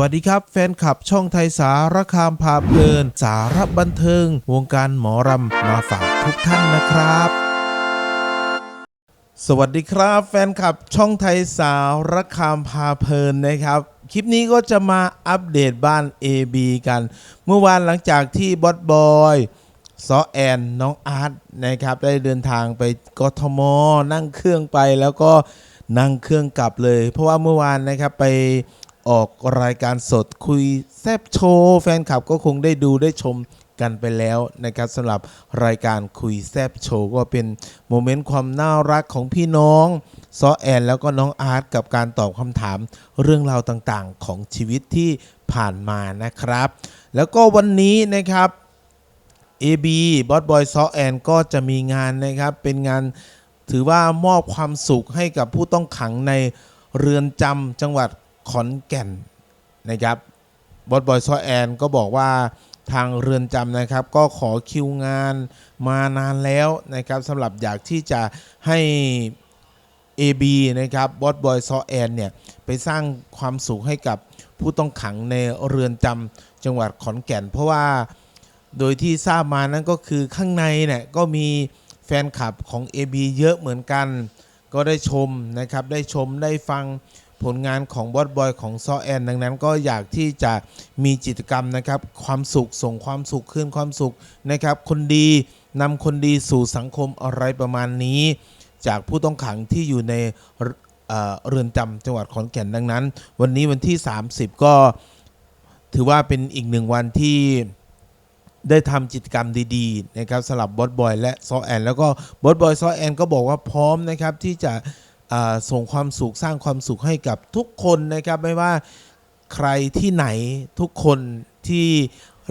วัสดีครับ แฟนคลับช่องไทยสารคามพาเพลิน สารบันเทิง วงการหมอรำมาฝากทุกท่านนะครับสวัสดีครับแฟนคลับช่องไทยสารคามพาเพลินนะครับ คลิปนี้ก็จะมาอัปเดตบ้าน AB กัน เมื่อวานหลังจากที่บอสบอยซอแอนน้องอาร์ตนะครับ ได้เดินทางไปกทม นั่งเครื่องไปแล้วก็นั่งเครื่องกลับเลย เพราะว่าเมื่อวานนะครับไป ออกรายการสดคุยแซบโชว์แฟนคลับก็คงได้ดูได้ชมกันไปแล้วนะครับสำหรับรายการคุยแซบโชว์ก็เป็นโมเมนต์ความน่ารักของพี่น้องซอแอนแล้วก็น้องอาร์ตกับการตอบคำถามเรื่องราวต่างๆของชีวิตที่ผ่านมานะครับ แล้วก็วันนี้นะครับ AB บอสบอยซอแอนก็จะมีงานนะครับ เป็นงานถือว่ามอบความสุขให้กับผู้ต้องขังในเรือนจำจังหวัด ขอนแก่นนะครับบอสบอยซอแอนก็บอกว่าทางเรือนจำนะครับ ก็ขอคิวงานมานานแล้วนะครับสำหรับอยากที่จะให้ AB นะครับบอสบอยซอแอนเนี่ยไปสร้างความสุขให้กับผู้ต้องขังในเรือนจำจังหวัดขอนแก่น เพราะว่าโดยที่ทราบมานั้นก็คือข้างในเนี่ยก็มีแฟนคลับของ AB เยอะเหมือนกัน ก็ได้ชมนะครับได้ชมได้ฟัง ผลงานของบอสบอยของซอแอนดังนั้นก็อยากที่จะมีกิจกรรมนะครับ ความสุขส่งความสุขคืนความสุขนะครับ คนดีนำคนดีสู่สังคมอะไรประมาณนี้ จากผู้ต้องขังที่อยู่ในเเรือนจำจังหวัดขอนแก่นดังนั้น วันนี้วันที่ 30 ก็ถือว่าเป็นอีกหนึ่งวันที่ได้ทำกิจกรรมดีๆนะครับสลับบอสบอยและซอแอน แล้วก็บอสบอยซอแอนก็บอกว่าพร้อมนะครับที่จะ ส่งความสุขสร้างความสุขให้กับทุกคนนะครับไม่ว่าใครที่ไหนทุกคนที่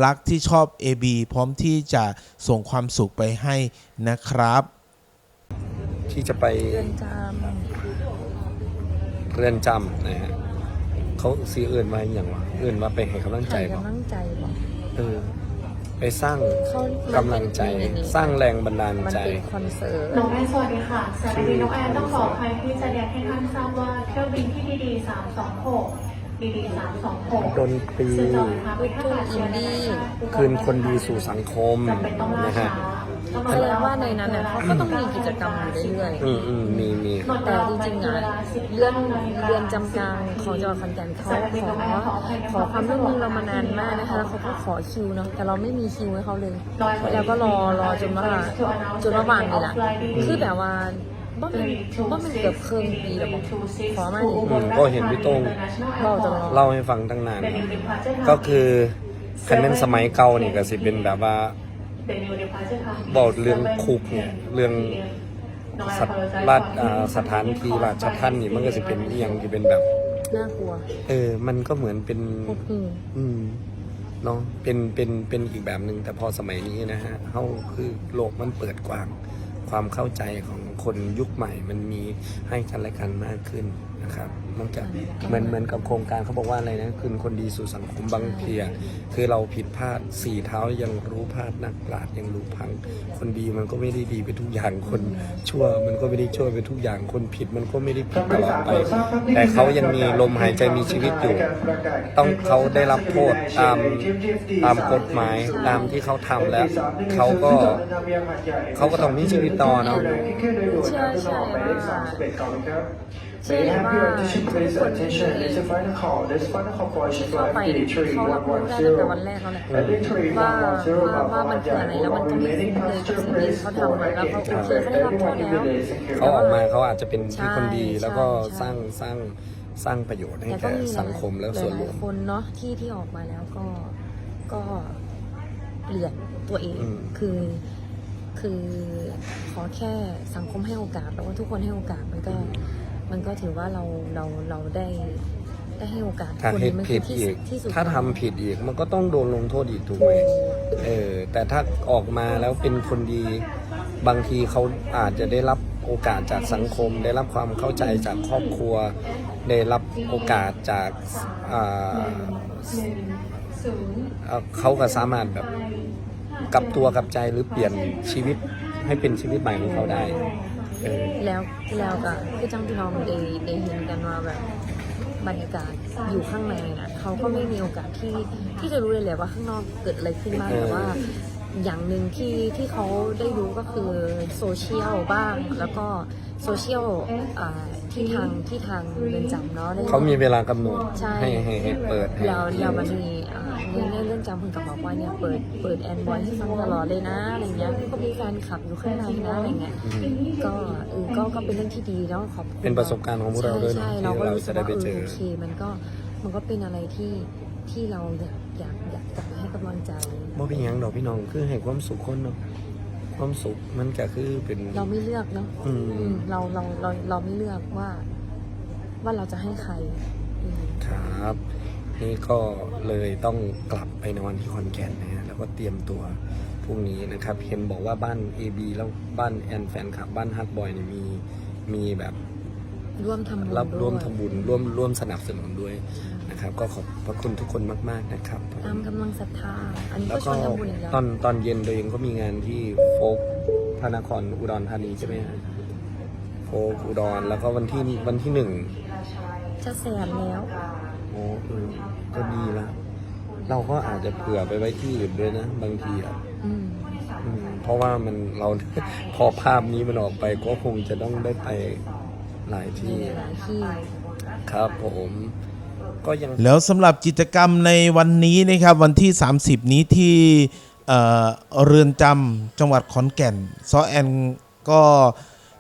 รักที่ชอบ AB พร้อมที่จะส่งความสุขไปให้นะครับ ที่จะไปเรือนจเรือนจำนะฮะเขาซีเอื่นมาอย่างวะเอื่นมาไปให้กำลังำใจให้บอกกำลังใจบอกเออไป สร้างเขากำลังใจมันเป็นสร้างแรงบันดาลมันใจเป็นคอนเสิร์ตน้องแอนสวัสดีค่ะสวัสดีน้องแอนต้องขออภัยที่จะเรียนให้ท่านทราบว่าเที่ยวบินที่ดีดี326ดีดี326ดนตรีซึ่งจอดนะคะเป็นท่าอากาศยานนานาชาติคืนคนดีสู่สังคมจำเป็นต้องล่านะช้าฮะต้อง แสดงว่าในนั้นเนี่ยเขาก็ต้องมีกิจกรรมอยู่เรื่อยอืมอืมมีมี ๆแต่จริงๆอะเลื่อนเรือนจำกลางของจังหวัดขอนแก่นเขาขอขอความร่วมมือเรามานานมากนะคะแล้วเขาก็ขอคิวเนาะแต่เราไม่มีคิวให้เขาเลย แล้วก็รอรอจนว่าจนว่าบางนี่แหละคือแบบว่าบ่เป็นบ่เป็นเกือบครึ่งปีแล้วบอกขอมาดิ อืมก็เห็นพี่โต้งเราตลอด เล่าให้ฟังตั้งนานก็คือคันเป็นสมัยเก่านี่ก็สิเป็นแบบว่า บอกเรื่องคุกเนี่ยเรื่องสัตว์ราชอ่าสถานที่ราชทัณฑ์นี่มันก็สิเป็นอหย่างที่เป็นแบบ น่ากลัว เออ มันก็เหมือนเป็นพวกอืมอืมเนาะเป็นเป็นเป็นอีกแบบหนึ่งแต่พอสมัยนี้นะฮะเขาคือโลกมันเปิดกว้าง ความเข้าใจของคนยุคใหม่มันมีให้กันและกันมากขึ้น นะครับมันจะเหมือนเหมือนกับโครงการเขาบอกว่าอะไรนะคืนคนดีสู่สังคมบางเพีย คือเราผิดพลาดสี่เท้ายังรู้พลาดนักปราชญ์ยังรู้พัง คนดีมันก็ไม่ได้ดีไปทุกอย่างคนชั่วมันก็ไม่ได้ชั่วไปทุกอย่างคนผิดมันก็ไม่ได้ผิดตลอดไป แต่เขายังมีลมหายใจมีชีวิตอยู่ ต้องเขาได้รับโทษตามตามกฎหมายตามที่เขาทำแล้วเขาก็เขาก็ต้องมีชีวิตต่อเนาะเชื่อเชื่อว่าเชื่อว่าทุกคนที่เข้าไปเขารับรู้ได้ตั้งแต่วันแรกแล้วแหละว่าว่าว่ามันคืออะไรแล้วมันก็ไม่คุ้มเลยกับสิ่งที่เขาทำแล้วเขาโอเคเขาได้รับโทษแล้วเขาออกมาเขาอาจจะเป็นที่คนดีใช่แล้วก็ใช่สร้างสร้างสร้างประโยชน์ให้แต่ก็แก่มีหลายสังคมและส่วนรวหลามยๆคนเนาะที่ที่ออกมาแล้วก็ก็เปลี่ยนตัวเองอืมคือคือขอแค่สังคมให้โอกาสแล้วว่าทุกคนให้โอกาสมันก็ มันก็ถือว่าเราเราเราได้ได้ให้โอกาสถ้าคนเหนี้ตุมันผิคือดที่อีกที่สุดถ้าทำผิดอีกมันก็ต้องโดนลงโทษอีกถูกไหมเออ แต่ถ้าออกมาแล้วเป็นคนดี บางทีเขาอาจจะได้รับโอกาสจากสังคม ได้รับความเข้าใจจากครอบครัว ได้รับโอกาสจากอ่าเอ่อเขาก็สามารถแบบกลับตัวกลับใจหรือเปลี่ยนชีวิต ให้เป็นชีวิตใหม่ของเขาได้เออแล้วแล้วก็คือจังพี่น้องได้ได้เห็นกันว่าแบบบรรยากาศอยู่ข้างในนะเขาก็ไม่มีโอกาสที่ที่จะรู้เลยแหละว่าข้างนอกเกิดอะไรขึ้นบ้างแต่ว่าอย่างหนึ่งที่ที่เขาได้รู้ก็คือโซเชียลบ้างแล้วก็ โซเชียลอ่าที่ทางที่ทางเรือนจำเนาะได้ เขามีเวลากำหนดใช่ ให้ให้ให้เปิดให้แล้วแล้วมันมีอ่าในในเรื่องจำคุณกับบอกว่าเนี่ยเปิดเปิดแอนบอยให้ฟังตลอดเลยนะอะไรเงี้ยก็มีแฟนคลับอยู่ข้างในนะอะไรเงี้ยอืมก็เออก็ก็เป็นเรื่องที่ดีแล้วขอบคุณเป็นประสบการณ์ของพวกเราด้วยนะใช่ที่เราก็เรารู้สึจะกได้ว่าไปเอเจออ โอเคมันก็มันก็เป็นอะไรที่ที่เราอยากอยากอยากกลับไปให้กำลังใจ บ่เป็นหยังดอกพี่น้องคือให้ความสุขคนเนาะ ความสุขมันก็คือเป็นเราไม่เลือกเนาะอืมอืมเราเราเราเราไม่เลือกว่า ว่าเราจะให้ใครอืมครับ นี่ก็เลยต้องกลับไปนอนที่ขอนแก่นนะฮะแล้วก็เตรียมตัวพรุ่งนี้นะครับ เห็นบอกว่าบ้าน AB แล้วบ้านแอนแฟนคลับ บ้านฮักบอยเนี่ยมีมีแบบ ร่วมทำบุญรับด้วยร่วมทำบุญร่วมร่วมสนับสนุนด้วย นะครับ ก็ขอบพระคุณทุกคนมาก ๆนะครับตามกำลังศรัทธา อันนี้แล้ก็วชก็วนทำบุญอีกแล้วตอนตอนเย็นตัวเองก็มีงานที่โฟกพระนครอุดรธานีใช่ไหมฮะโฟกอุดรแล้วก็วันที่วันที่หนึ่งจะแสนแล้วโอ้เออก็ดีละเราก็อาจจะเผื่อไปไว้ที่อื่นด้วยนะ บางทีอะอืมอืมเพราะว่ามันเราพอภาพนี้มันออกไปก็คงจะต้องได้ไปหลายมีที่หลายที่ ครับผม ก็ยังแล้วสำหรับกิจกรรมในวันนี้นะครับวันที่ 30 นี้ที่เอ่อเรือนจำจังหวัดขอนแก่นซอแอนก็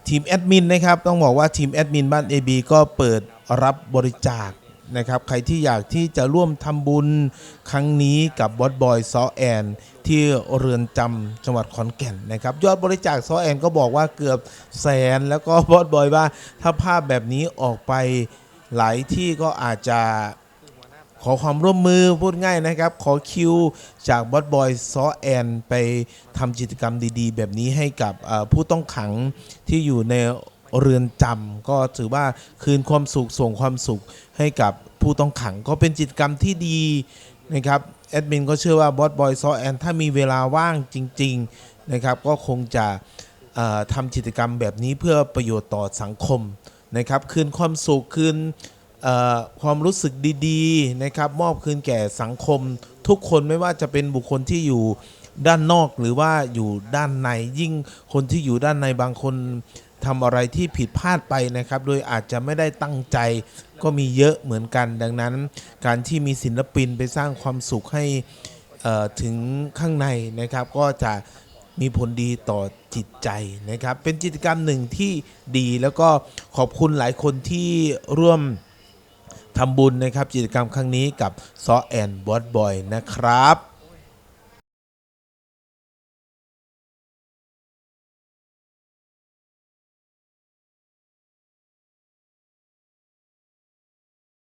ทีมแอดมินนะครับต้องบอกว่าทีมแอดมินบ้าน AB ก็เปิดรับบริจาคนะครับใครที่อยากที่จะร่วมทำบุญครั้งนี้กับบอสบอยซอแอน ที่เรือนจำจังหวัดขอนแก่นนะครับ ยอดบริจาคซอแอนก็บอกว่าเกือบแสน แล้วก็บอสบอยว่าถ้าภาพแบบนี้ออกไป หลายที่ก็อาจจะขอความร่วมมือพูดง่ายนะครับ ขอคิวจากบอสบอยซอแอนไปทำกิจกรรมดีๆ แบบนี้ให้กับผู้ต้องขังที่อยู่ในเรือนจำก็ถือว่าคืนความสุขส่งความสุขให้กับผู้ต้องขังก็เป็นกิจกรรมที่ดีนะครับแอดมินก็เชื่อว่าบอสบอยซอแอนถ้ามีเวลาว่างจริง ๆนะครับ ก็คงจะทำกิจกรรมแบบนี้เพื่อประโยชน์ต่อสังคม นะครับคืนความสุขคืนความรู้สึกดีๆนะครับมอบคืนแก่สังคม ทุกคนไม่ว่าจะเป็นบุคคลที่อยู่ด้านนอกหรือว่าอยู่ด้านในยิ่งคนที่อยู่ด้านในบางคนทำอะไรที่ผิดพลาดไปนะครับ โดยอาจจะไม่ได้ตั้งใจก็มีเยอะเหมือนกัน ดังนั้น การที่มีศิลปินไปสร้างความสุขให้ถึงข้างในนะครับ ก็จะ มีผลดีต่อจิตใจนะครับ เป็นกิจกรรมหนึ่งที่ดีแล้วก็ขอบคุณหลายคนที่ร่วมทำบุญนะครับกิจกรรมครั้งนี้กับซอแอนบอสบอยนะครับ